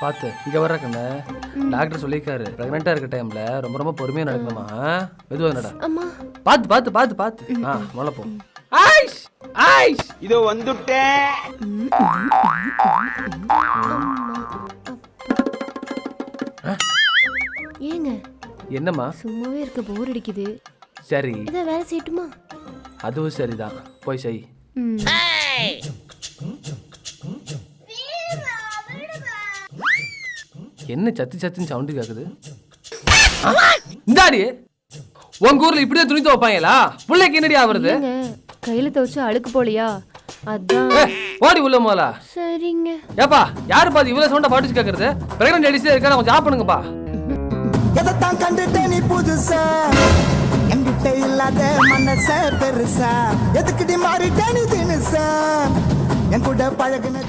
பார்த்து இங்க வர்ற கண்ணு டாக்டர் சொல்லியிருக்காரு பிரெக்னெண்டா இருக்க டைம்ல ரொம்ப ரொம்ப பொறுமையா நடக்கணுமா? மெதுவா நட அம்மா. பார்த்து பார்த்து பார்த்து பார்த்து. ஆ முதல்ல போ. ஆயிஷ்! ஆயிஷ்! இதோ வந்துட்டேன். ஏங்க? என்னம்மா? சும்மாவே இருக்க போர் அடிக்குது. சரி. இதை வேலை செய்யட்டுமா? அதுவும் சரிதான். போய் செய். ம். என்ன சத்து சத்துன்னு சவுண்டு கேக்குது? இந்தாடி. உங்க ஊர்ல இப்படியே துணி துவைப்பாங்களா? பிள்ளைக்கு என்னடி ஆவறது கையில துவைச்சு அழுக்கு போலியா? அதான். ஓடி உள்ள போல சரிங்க. ஏப்பா யாரு பாத்து இவ்வளவு சவுண்டா பாட்டு கேக்குறது? பிரெக்னன்ட் லேடிஸே இருக்கா கொஞ்சம் ஆஃப் பண்ணுங்கப்பா. எதைத்தான் கண்டுட்ட நீ புதுசா? என்கிட்ட இல்லாத மனச பெருசா? எதுக்குடி மாறிட்ட நீ தினுசா என் கூட பழகுன